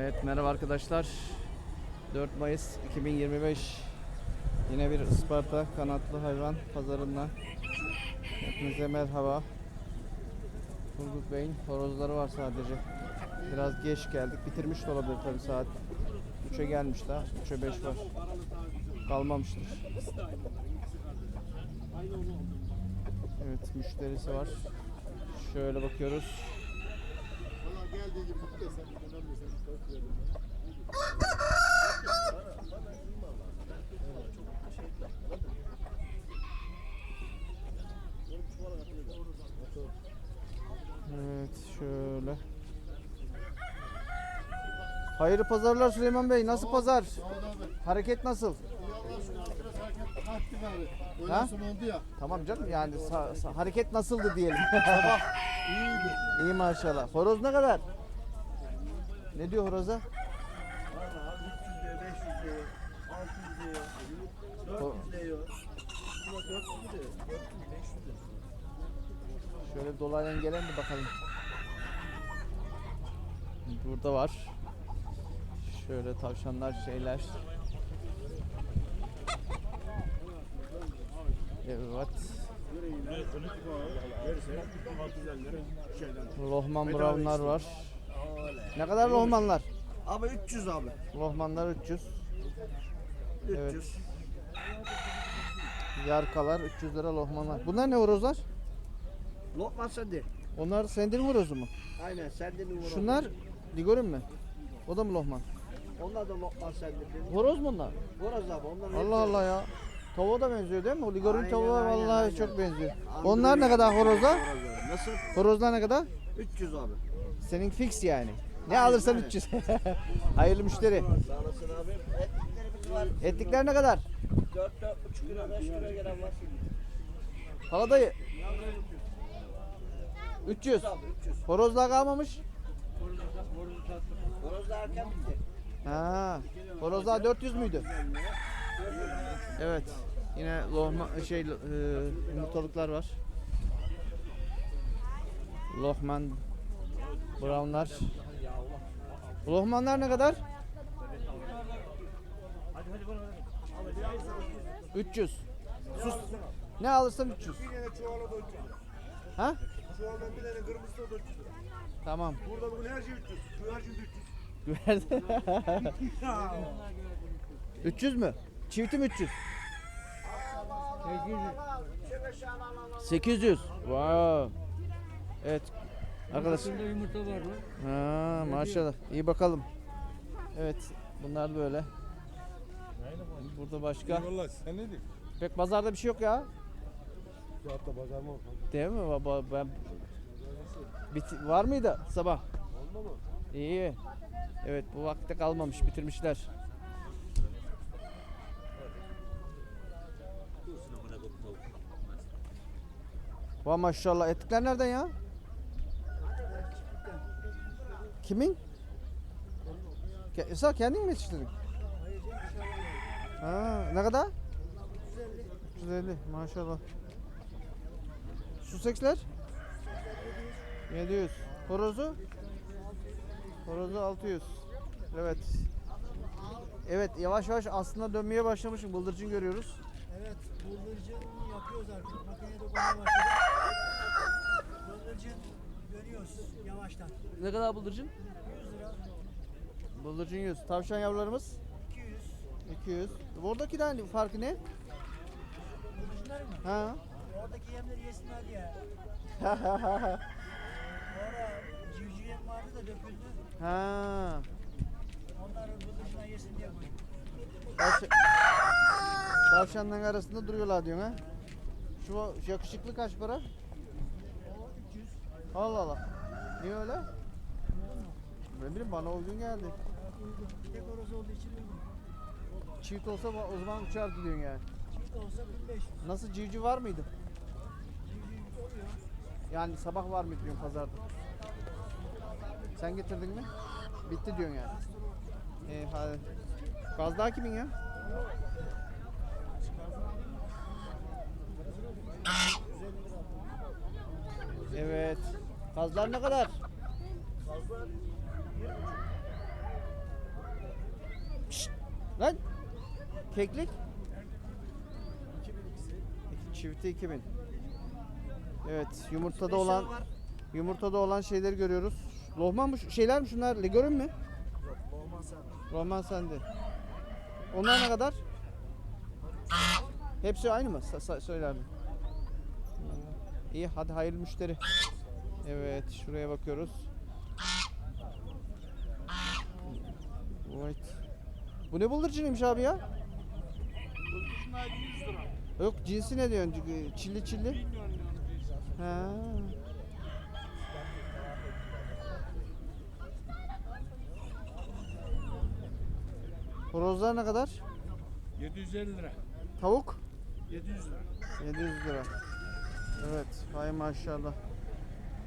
Evet merhaba arkadaşlar. 4 Mayıs 2025 Yine bir Isparta kanatlı hayvan pazarından Hepinize merhaba. Turgut Bey'in horozları var sadece. Biraz geç geldik. Bitirmiş de olabilir tabi saat 3'e gelmiş daha. 3'e 5 var. Kalmamıştır. Evet müşterisi var. Şöyle bakıyoruz. Evet şöyle. Hayırlı pazarlar Süleyman Bey. Nasıl pazar? Hareket nasıl? Ha? Tamam canım yani sa- sa- hareket nasıldı diyelim. Sabah iyiydi. İyi maşallah. Horoz ne kadar? Ne diyor horoza? Valla 300 diyor, 500 diyor, 600 diyor, 400 diyor. Buna 400 diyor, 400, 500 diyor. Şöyle dolayla gelen de bakalım. Burada var. Şöyle tavşanlar şeyler. Evet. Lohman brownlar var. Ne kadar lohmanlar? Abi 300 abi. Lohmanlar 300. 300. Evet. Yarkalar 300 lira lohmanlar. Bunlar ne horozlar? Lokman sende. Onlar sendin horozu mu? Aynen sende numara. Şunlar Ligor'un mu? O da mı lohman? Onlar da Lokman sende. Horoz mu onlar? Boraz abi onlar. Allah Allah ya. Tavuğa da benziyor değil mi? O Ligor'un tavuğa vallahi aynen. çok benziyor. Android. Onlar ne kadar? Horozlar. Nasıl? Horozlar ne kadar? 300 abi. Senin fix yani. Ne alırsan aynen. 300. Hayırlı müşteri. Sağ olasın abi. Etliklerimiz var. Etlikler ne kadar? 4 4,5 kilo 5 kilo gelen var. Paladayı. 300. Abi 300. Horozlar kalmamış. Horozlar erken bitti. Ha. Horozlar 400 müydü? Evet. Yine lohma şey e, yumurtalıklar var. Lohman brownlar. Lohmanlar ne kadar? 300. Sus. Ne alırsan 300. Bir tane çuvala da 300 lira. Ha? Çuvaldan bir tane kırmızı da 400 lira. Tamam. Burada bugün her şey 300. Güvercin de 300. Güverdi. 300 mü? Çiftim 300. 800. Wow. Evet. Bunda yumurta var lan. Ha, maşallah. İyi bakalım. Evet. Bunlar böyle. Burada başka. Valla sen ne diyorsun? Pek pazarda bir şey yok ya. Şu hafta pazar mı? Değil mi baba? Ben Bit- var mıydı sabah? Olma mı? İyi. Evet bu vakte kalmamış bitirmişler. Vay maşallah etlikler nereden ya? Kimin? Esra kendin mi yetiştirdin? Ha, ne kadar? 350 maşallah. Suseksler? 700. Horozu? Horozu 600. Evet. Evet yavaş yavaş aslında dönmeye başlamışım. Bıldırcın görüyoruz. Evet, bıldırcın yapıyoruz artık. Makinede koymaya başladık. Ne kadar bıldırcın? 100 lira, Bıldırcın 100. Tavşan yavrularımız 200. 200. Buradaki de farkı ne? Bıldırcınlar mı? Ha? Oradaki yemleri yesinler diye. Sonra civciv yem vardı da döküldü. ha. Onlar bıldırcınlar yesin diye koyduk. Tavşan... Tavşanların arasında duruyorlar diyorsun ha? Şu yakışıklı kaç para? O 300. Allah Allah. Niye öyle? Ne bileyim bana uygun geldi. Uygun. Tek horoz olduğu için uygun. Çift olsa o zaman uçardı diyorsun yani. Çift olsa 1500. Nasıl civciv var mıydı? Civciv oluyor. Yani sabah var mı diyorsun pazarda? Sen getirdin mi? Bitti diyorsun yani. İyi hadi. Gaz daha kimin ya? Evet. Kazlar ne kadar? Lan keklik 2000 ikisi. İki- çifti 2000. Evet yumurtada olan yumurtada olan şeyleri görüyoruz. Lohman mı şeyler mi şunlar? Ligorun mu? Yok olmaz sen. Roman sende. Onlar ne kadar? Hepsi aynı mı? Sa- sa- söyler mi? İyi hadi hayırlı müşteri. Evet şuraya bakıyoruz. Right. Bu ne bıldırcınıymış abi ya? Şunlar 100 lira. Yok cinsi ne diyorsun? Çilli çilli. Bilmiyorum. Ha. Horozlar ne kadar? 750 lira. Tavuk? 700 lira. 700 lira. Evet, hay maşallah.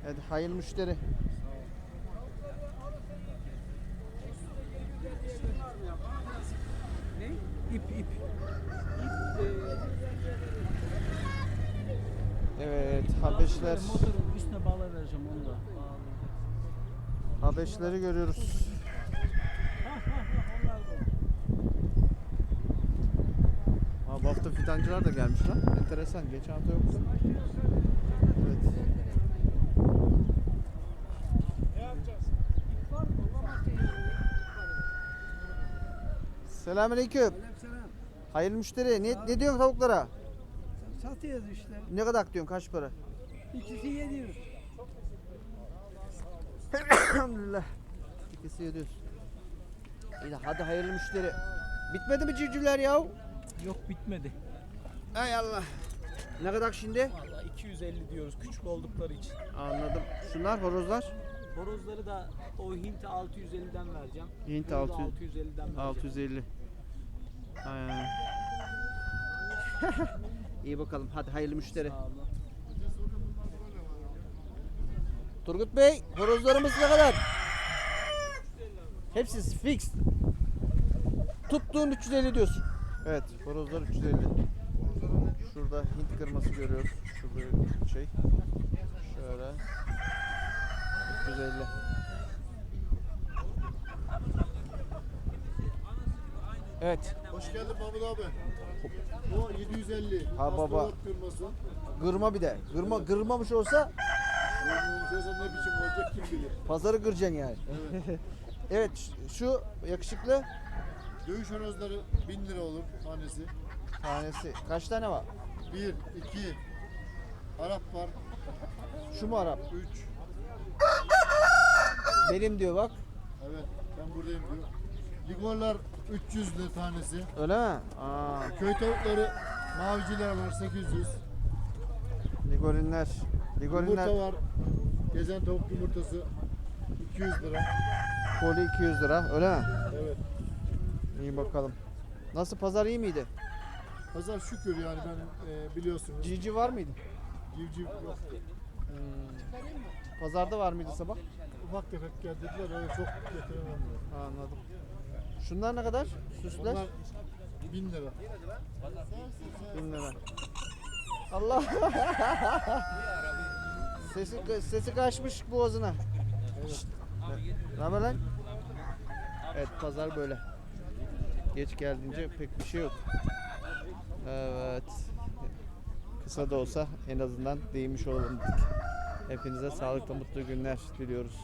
Evet, hayırlı müşteri. Ne? İp ip. Evet, Habeşler. Motorun üstüne bağla vereceğim onu da. Habeşleri görüyoruz. Ha, bu hafta fidancılar da gelmiş lan. Enteresan. Geçen hafta yoktu. Evet. Selamünaleyküm. Selam. Hayırlı müşteri. Ne, ne diyorsun tavuklara? Satıyoruz işte. Ne kadar diyorsun? Kaç para? İkisi 700. Elhamdülillah. İkisi 700. İyi de hadi hayırlı müşteri. Bitmedi mi civcivler ya? Yok bitmedi. Hay Allah. Ne kadar şimdi? Vallahi 250 diyoruz küçük oldukları için. Anladım. Şunlar horozlar. Horozları da o Hint'e 650'den vereceğim. Hint Bunu da 600. 650'den vereceğim. 650. İyi bakalım. Hadi hayırlı müşteri. Turgut Bey, horozlarımız ne kadar? Hepsi fix. Tuttuğun 350 diyorsun. Evet, horozlar 350. Şurada Hint kırması görüyoruz. Şurada şey. Şöyle. 350. Evet, Hoş geldin Mahmut abi. O 750. Ha baba. Firması. gırma bir de. Gırma gırmamış olsa sözü ne biçim olacak kim bilir. pazarı gıracaksın yani. Evet. Evet, ş- şu yakışıklı Dövüş horozları 1000 lira olur tanesi. tanesi. Kaç tane var? 1, 2, Arap var. Şu mu Arap? 3. Benim diyor bak. Evet ben buradayım diyor. Ligorlar 300 lira tanesi. Öyle mi? Aa, Köy tavukları maviciler var 800. ligorinler. Ligorinler Yumurta var. Gezen tavuk yumurtası 200 lira. koli 200 lira. Öyle mi? Evet. İyi bakalım. Nasıl pazar iyi miydi? Pazar şükür yani ben e, biliyorsunuz. Cici var mıydı? Civciv yok. Pazarda var mıydı sabah? Ufak tefek geldiler öyle çok getiremem. Anladım. Şunlar ne kadar? Süsler? Onlar 1000 lira. 1000 lira. Allah. sesi sesi kaçmış boğazına. Evet. Ne haber lan? Evet pazar böyle. Geç geldiğince pek bir şey yok. Evet. Kısa da olsa en azından değinmiş olalım. Hepinize sağlıklı mutlu günler diliyoruz.